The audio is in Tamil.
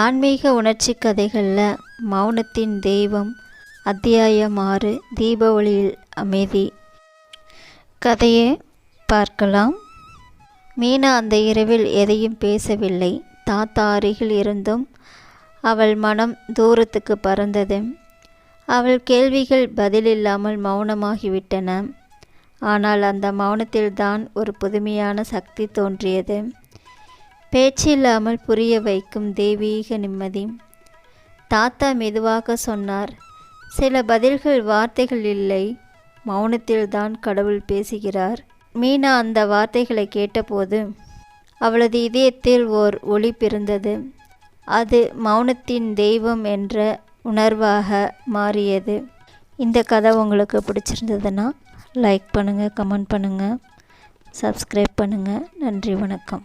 ஆன்மீக உணர்ச்சி கதைகளில் மௌனத்தின் தெய்வம் அத்தியாயம் ஆறு தீபாவளியில் அமைதி. கதையை பார்க்கலாம். மீனா அந்த இரவில் எதையும் பேசவில்லை. தாத்தா அருகில் இருந்தும் அவள் மனம் தூரத்துக்கு பறந்தது. அவள் கேள்விகள் பதிலில்லாமல் மௌனமாகிவிட்டன. ஆனால் அந்த மௌனத்தில்தான் ஒரு புதுமையான சக்தி தோன்றியது. பேச்சில்லாமல் புரிய வைக்கும் தெய்வீக நிம்மதி. தாத்தா மெதுவாக சொன்னார் சில பதில்கள் வார்த்தைகள் இல்லை. மௌனத்தில்தான் கடவுள் பேசுகிறார். மீனா அந்த வார்த்தைகளை கேட்டபோது அவளது இதயத்தில் ஓர் ஒளி பிறந்தது. அது மௌனத்தின் தெய்வம் என்ற உணர்வாக மாறியது. இந்த கதை உங்களுக்கு பிடிச்சிருந்ததுன்னா லைக் பண்ணுங்கள் கமெண்ட் பண்ணுங்கள் சப்ஸ்கிரைப் பண்ணுங்கள் நன்றி வணக்கம்.